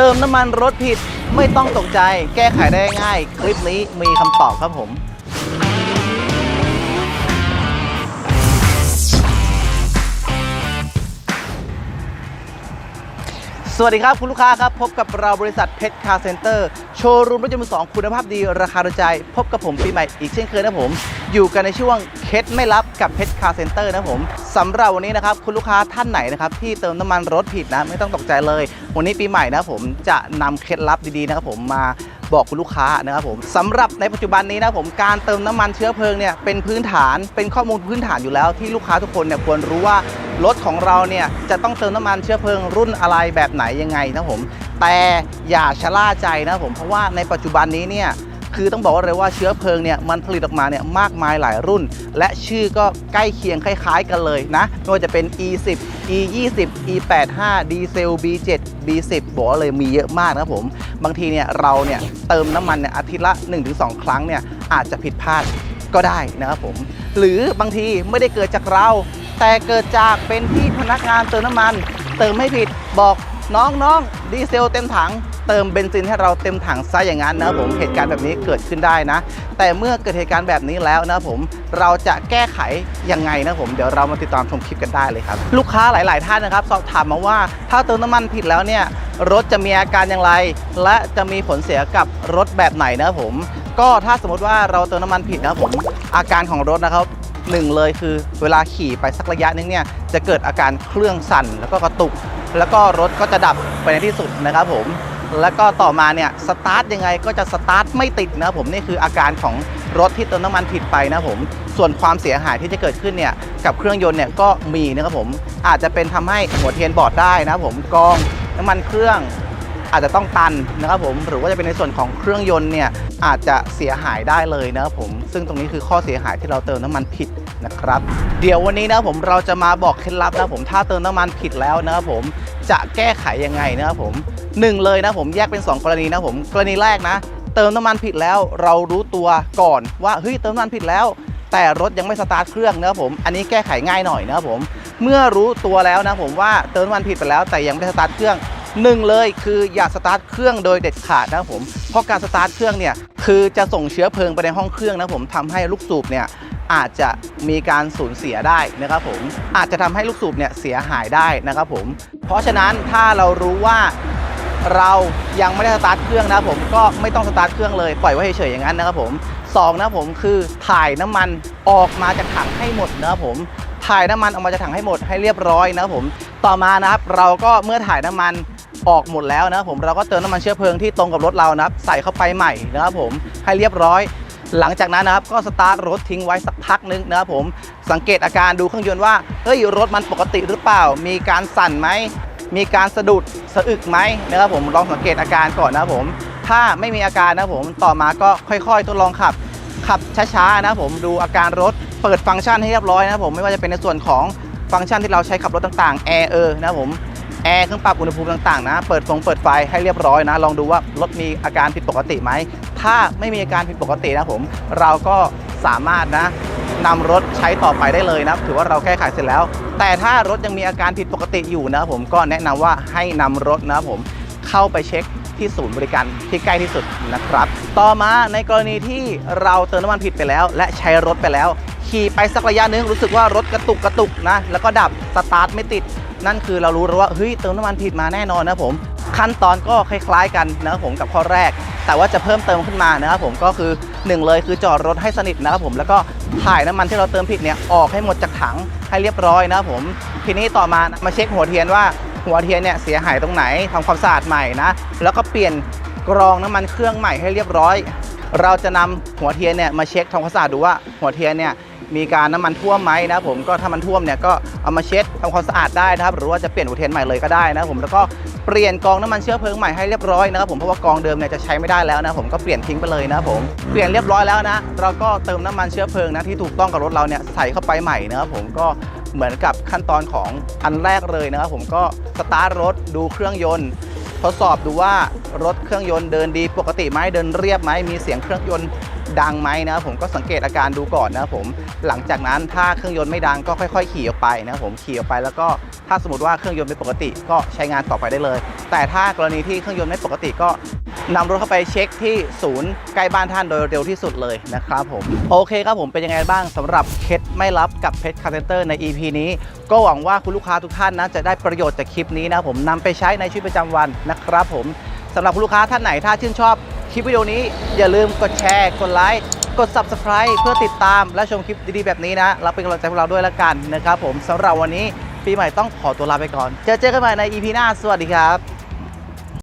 เติมน้ำมันรถผิดไม่ต้องตกใจ แก้ไขได้ง่าย คลิปนี้มีคำตอบครับผม สวัสดีครับ คุณลูกค้าครับ พบกับเราบริษัทเพชรคาร์เซ็นเตอร์ โชว์รูมรถยนต์มือสองคุณภาพดีราคาโดนใจ พบกับผมปีใหม่อีกเช่นเคยนะผม อยู่กันในช่วงเคล็ดไม่ลับกับเพชรคาร์เซ็นเตอร์นะผมสำหรับวันนี้นะครับ คุณลูกค้าท่านไหนนะครับ ที่เติมน้ำมันรถผิดนะไม่ต้องตกใจเลย วันนี้ปีใหม่นะผมจะนำเคล็ดลับดีๆนะครับผมมาบอกคุณลูกค้านะครับผมสำหรับในปัจจุบันนี้นะผมการเติมน้ำมันเชื้อเพลิงเนี่ยเป็นพื้นฐานเป็นข้อมูลพื้นฐานอยู่แล้วที่ลูกค้าทุกคนเนี่ยควรรู้ว่า รถของเราเนี่ยจะต้องเติมน้ำมันเชื้อเพลิงรุ่นอะไรแบบไหนยังไงนะผม แต่อย่าชะล่าใจนะผมเพราะว่าในปัจจุบันนี้เนี่ยคือต้องบอกว่าเลยว่าเชื้อเพลิงเนี่ยมันผลิตออกมาเนี่ยมากมายหลายรุ่น และชื่อก็ใกล้เคียงคล้ายๆกันเลยนะไม่ว่าจะเป็น E10 E20 E85 ดีเซล B7 B10 บอกว่าเลยมีเยอะมากนะผมบางทีเนี่ยเราเนี่ยเติมน้ำมันเนี่ยอาทิตย์ละ 1-2 ครั้งเนี่ยอาจจะผิดพลาดก็ได้นะครับผม หรือบางทีไม่ได้เกิดจากเรา แต่เกิดจากเป็นที่พนักงานเติมน้ำมัน เติมไม่ผิดบอกน้องน้องดีเซลเต็มถัง เติมเบนซินให้เราเต็มถังซะอย่างนั้นนะผมเหตุการณ์แบบนี้เกิดขึ้นได้นะ แต่เมื่อเกิดเหตุการณ์แบบนี้แล้วนะผมเราจะแก้ไขยังไงนะผมเดี๋ยวเรามาติดตามชมคลิปกันได้เลยครับ ลูกค้าหลาย ๆ ท่านนะครับ สอบถามมาว่าถ้าเติมน้ำมันผิดแล้วเนี่ยรถจะมีอาการอย่างไร และจะมีผลเสียกับรถแบบไหนนะผม ก็ถ้าสมมติว่าเราเติมน้ำมันผิดนะผม อาการของรถนะครับ หนึ่งเลยคือเวลาขี่ไปสักระยะนึงเนี่ยจะเกิดอาการเครื่องสั่นแล้วก็กระตุก แล้วก็รถก็จะดับไปในที่สุดนะครับผมแล้วก็ต่อมาเนี่ยสตาร์ทยังไงก็จะสตาร์ทไม่ติดนะครับผมนี่คืออาการของรถที่เติมน้ำมันผิดไปนะผม ส่วนความเสียหายที่จะเกิดขึ้นเนี่ยกับเครื่องยนต์เนี่ยก็มีนะครับผม อาจจะเป็นทำให้หัวเทียนบอดได้นะครับผมกองน้ำมันเครื่องอาจจะต้องตันนะครับผมหรือว่าจะเป็นในส่วนของเครื่องยนต์เนี่ย อาจจะเสียหายได้เลยนะผมซึ่งตรงนี้คือข้อเสียหายที่เราเติมน้ำมันผิดนะครับ เดี๋ยววันนี้นะผมเราจะมาบอกเคล็ดลับนะผมถ้าเติมน้ำมันผิดแล้วนะผมจะแก้ไขยังไงนะครับผมหนึ่งเลยนะผมแยกเป็น 2 กรณีนะผมกรณีแรกนะ เติมน้ำมันผิดแล้วเรารู้ตัวก่อนว่าเฮ้ยเติมน้ำมันผิดแล้ว แต่รถยังไม่สตาร์ทเครื่องนะครับผมอันนี้แก้ไขง่ายหน่อยนะครับผมเมื่อรู้ตัวแล้วนะผมว่าเติมน้ำมันผิดไปแล้วแต่ยังไม่สตาร์ทเครื่อง หนึ่งเลยคืออย่าสตาร์ทเครื่องโดยเด็ดขาดนะครับผม เพราะการสตาร์ทเครื่องเนี่ยคือจะส่งเชื้อเพลิงไปในห้องเครื่องนะผมทำให้ลูกสูบเนี่ยอาจจะมีการสูญเสียได้นะครับผมอาจจะทำให้ลูกสูบเนี่ยเสียหายได้นะครับผม เพราะฉะนั้นถ้าเรารู้ว่าเรายังไม่ได้สตาร์ทเครื่องนะผมก็ไม่ต้องสตาร์ทเครื่องเลยปล่อยไว้เฉยๆอย่างนั้นนะครับผมสองนะผมคือถ่ายน้ำมันออกมาจากถังให้หมดนะครับผมถ่ายน้ำมันออกมาจากถังให้หมดให้เรียบร้อยนะครับผม ต่อมานะครับเราก็เมื่อถ่ายน้ำมัน ออกหมดแล้วนะครับผมเราก็เติมน้ำมันเชื้อเพลิงที่ตรงกับรถเรานะครับใส่เข้าไปใหม่นะครับผมให้เรียบร้อยหลังจากนั้นนะครับก็สตาร์ทรถทิ้งไว้สักพักนึงนะครับผมสังเกตอาการดูเครื่องยนต์ว่าเฮ้ยรถมันปกติหรือเปล่า มีการสั่นไหมมีการสะดุดสะอึกไหมนะครับผมลองสังเกตอาการก่อนนะครับผมถ้าไม่มีอาการนะครับผมต่อมาก็ค่อยๆทดลองขับ ขับช้าๆนะครับผมดูอาการรถเปิดฟังก์ชันให้เรียบร้อยนะครับผมไม่ว่าจะเป็นในส่วนของฟังก์ชันที่เราใช้ขับรถต่างๆแอร์เออนะครับผม แอร์เครื่องปรับอุณหภูมิต่างๆนะ เปิดฟงเปิดไฟให้เรียบร้อยนะ ลองดูว่ารถมีอาการผิดปกติไหม ถ้าไม่มีอาการผิดปกตินะผม เราก็สามารถนะนำรถใช้ต่อไปได้เลยนะ ถือว่าเราแก้ไขเสร็จแล้ว แต่ถ้ารถยังมีอาการผิดปกติอยู่นะผมก็แนะนำว่าให้นำรถนะผมเข้าไปเช็คที่ศูนย์บริการที่ใกล้ที่สุดนะครับ ต่อมาในกรณีที่เราเติมน้ำมันผิดไปแล้ว และใช้รถไปแล้ว ขี่ไปสักระยะหนึงรู้สึกว่ารถกระตุกกระตุกนะ แล้วก็ดับสตาร์ทไม่ติด นั่นคือเรารู้แล้วว่าเฮ้ยเติมน้ำมันผิดมาแน่นอนนะผม ขั้นตอนก็คล้าย ๆ กันนะครับผมกับข้อแรก แต่ว่าจะเพิ่มเติมขึ้นมานะครับผมก็คือหนึ่งเลยคือจอดรถให้สนิทนะครับผมแล้วก็ถ่ายน้ำมันที่เราเติมผิดเนี่ยออกให้หมดจากถังให้เรียบร้อยนะครับผมทีนี้ต่อมามาเช็คหัวเทียนว่าหัวเทียนเนี่ยเสียหายตรงไหนทำความสะอาดใหม่นะแล้วก็เปลี่ยนกรองน้ำมันเครื่องใหม่ให้เรียบร้อย เราจะนำหัวเทียนเนี่ยมาเช็คทำความสะอาดดูว่าหัวเทียนเนี่ย มีการน้ำมันท่วมไหมนะผมก็ถ้ามันท่วมเนี่ยก็เอามาเช็ดทำความสะอาดได้นะครับหรือว่าจะเปลี่ยนหัวเทนใหม่เลยก็ได้นะครับผมแล้วก็เปลี่ยนกองน้ำมันเชื้อเพลิงใหม่ให้เรียบร้อยนะครับผมเพราะว่ากองเดิมเนี่ยจะใช้ไม่ได้แล้วนะผมก็เปลี่ยนทิ้งไปเลยนะครับผมเปลี่ยนเรียบร้อยแล้วนะเราก็เติมน้ำมันเชื้อเพลิงนะที่ถูกต้องกับรถเราเนี่ยใส่เข้าไปใหม่นะครับผมก็เหมือนกับขั้นตอนของอันแรกเลยนะครับผมก็สตาร์ทรถดูเครื่องยนต์ ทดสอบดูว่ารถเครื่องยนต์เดินดีปกติไหมเดินเรียบไหมมีเสียงเครื่องยนต์ดังไหมนะครับผมก็สังเกตอาการดูก่อนนะครับผมหลังจากนั้นถ้าเครื่องยนต์ไม่ดังก็ค่อย ๆ ขี่ออกไปนะครับผมขี่ออกไปแล้วก็ถ้าสมมติว่าเครื่องยนต์ไม่ปกติก็ใช้งานต่อไปได้เลย แต่ถ้ากรณีที่เครื่องยนต์ไม่ปกติก็ นำรถเข้าไปเช็คที่ศูนย์ใกล้บ้านท่านโดยเร็วที่สุดเลยนะครับผมโอเคครับผมเป็นยังไงบ้างสำหรับเคสไม่รับกับเพชรคาร์เซนเตอร์ใน EP นี้ ก็หวังว่าคุณลูกค้าทุกท่านนะจะได้ประโยชน์จากคลิปนี้นะผมนำไปใช้ในชีวิตประจำวันนะครับผมสำหรับคุณลูกค้าท่านไหนถ้าชื่นชอบคลิปวิดีโอนี้อย่าลืมกดแชร์กดไลค์กด Subscribe เพื่อติดตามและชมคลิปดีๆแบบนี้นะรับเป็นกำลังใจพวกเราด้วยละกันนะครับผมสำหรับวันนี้ปีใหม่ต้องขอตัวลาไปก่อน เจอเจอกันใหม่ใน EP หน้า สวัสดีครับ